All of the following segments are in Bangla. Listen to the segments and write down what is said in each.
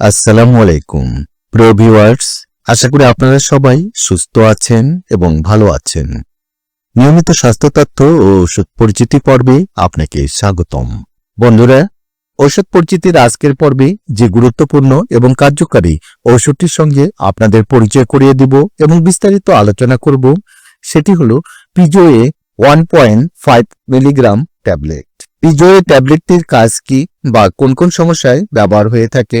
আসসালামু আলাইকুম। প্রিয় ভিউয়ার্স, আশা করি আপনারা সবাই সুস্থ আছেন এবং ভালো আছেন। নিয়মিত স্বাস্থ্য তথ্য ও ওষুধ পরিচিতি পর্বে আপনাকে স্বাগতম। বন্ধুরা ঔষধ পরিচিতির আজকের পর্বে যে গুরুত্বপূর্ণ এবং কার্যকারী ঔষধটির সঙ্গে আপনাদের পরিচয় করিয়ে দিব এবং বিস্তারিত আলোচনা করব, সেটি হলো Pizoe one point five milligram tablet. Pizoe ট্যাবলেটটির কাজ কি বা কোন কোন সমস্যায় ব্যবহার হয়ে থাকে?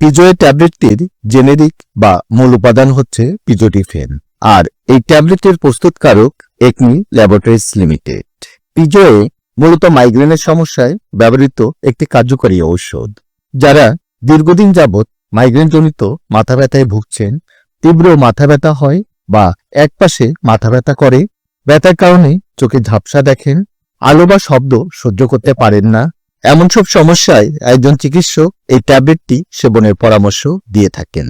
পিজোয়ে ট্যাবলেটটির জেনেরিক বা মূল উপাদান হচ্ছে পিজোটিফেন আর এই ট্যাবলেটের প্রস্তুতকারক একমি ল্যাবরেটরিজ লিমিটেড। পিজোয়ে মূলত মাইগ্রেনের সমস্যায় ব্যবহৃত একটি কার্যকরী ঔষধ, যারা দীর্ঘদিন যাবৎ মাইগ্রেনজনিত মাথা ব্যথায় ভুগছেন, তীব্র মাথা ব্যথা হয় বা একপাশে মাথা ব্যথা করে, ব্যথার কারণে চোখে ঝাপসা দেখেন, আলো বা শব্দ সহ্য করতে পারেন না এমন সব সমস্যায় একজন চিকিৎসক এই ট্যাবলেটটি সেবনের পরামর্শ দিয়ে থাকেন।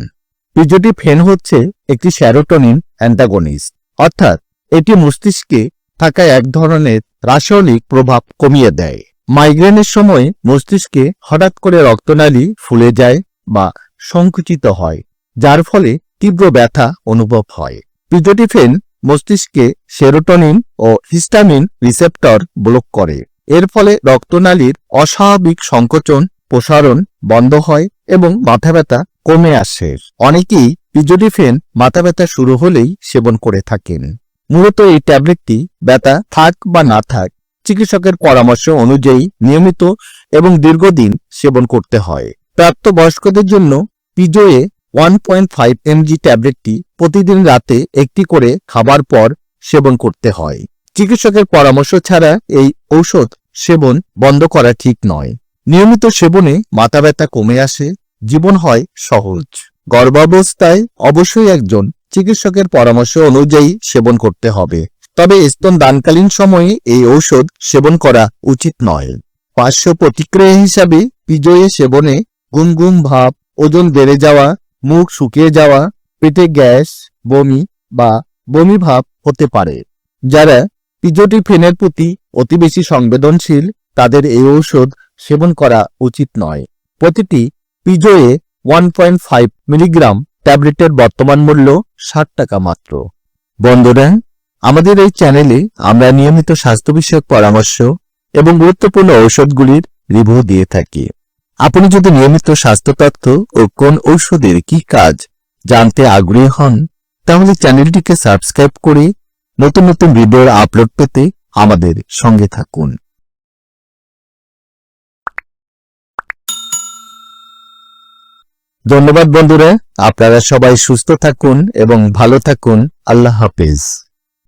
পিজোটি ফেন হচ্ছে একটি স্যারোটোনিন অ্যান্টাগনিস্ট। অর্থাৎ এটি মস্তিষ্কে থাকা এক ধরনের রাসায়নিক প্রভাব কমিয়ে দেয়। মাইগ্রেনের সময় মস্তিষ্কে হঠাৎ করে রক্তনালী ফুলে যায় বা সংকুচিত হয়, যার ফলে তীব্র ব্যথা অনুভব হয়। পিজোটিফেন মস্তিষ্কে সেরোটোনিন ও হিস্টামিন রিসেপ্টর ব্লক করে। এর ফলে রক্তনালীর অস্বাভাবিক সংকোচন, প্রসারণ বন্ধ হয় এবং মাথা ব্যথা কমে আসে। অনেকেই পিজোডিফেন মাথা ব্যথা শুরু হলেই সেবন করে থাকেন। মূলত এই ট্যাবলেটটি ব্যথা থাক বা না থাক, চিকিৎসকের পরামর্শ অনুযায়ী নিয়মিত এবং দীর্ঘদিন সেবন করতে হয়। প্রাপ্তবয়স্কদের জন্য Pizoe one point five MG ট্যাবলেটটি প্রতিদিন রাতে একটি করে খাবার পর সেবন করতে হয়। চিকিৎসকের পরামর্শ ছাড়া এই ঔষধ সেবন বন্ধ করা ঠিক নয়। নিয়মিত সেবনে মাথা ব্যথা কমে আসে, জীবন হয় সহজ। গর্ভাবস্থায় অবশ্যই একজন চিকিৎসকের পরামর্শ অনুযায়ী সেবন করতে হবে। তবে স্তন দানকালীন সময়ে এই ঔষধ সেবন করা উচিত নয়। পার্শ্ব প্রতিক্রিয়া হিসাবে পিজয়ে সেবনে গুম গুম ভাব, ওজন বেড়ে যাওয়া, মুখ শুকিয়ে যাওয়া, পেটে গ্যাস, বমি বা বমি ভাব হতে পারে। যারা পিজোটিফেনের প্রতি অতি বেশি সংবেদনশীল, তাদের এই ঔষধ সেবন করা উচিত নয়। প্রতিটি Pizoe one point five milligram ট্যাবলেটের বর্তমান মূল্য ষাট টাকা মাত্র। বন্ধুরা, আমাদের এই চ্যানেলে আমরা নিয়মিত স্বাস্থ্য বিষয়ক পরামর্শ এবং গুরুত্বপূর্ণ ঔষধগুলির রিভিউ দিয়ে থাকি। আপনি যদি নিয়মিত স্বাস্থ্য তথ্য ও কোন ঔষধের কি কাজ জানতে আগ্রহী হন, তাহলে চ্যানেলটিকে সাবস্ক্রাইব করে নতুন নতুন ভিডিওর আপলোড পেতে আমাদের সঙ্গে থাকুন। ধন্যবাদ বন্ধুরা, আপনারা সবাই সুস্থ থাকুন এবং ভালো থাকুন। আল্লাহ হাফেজ।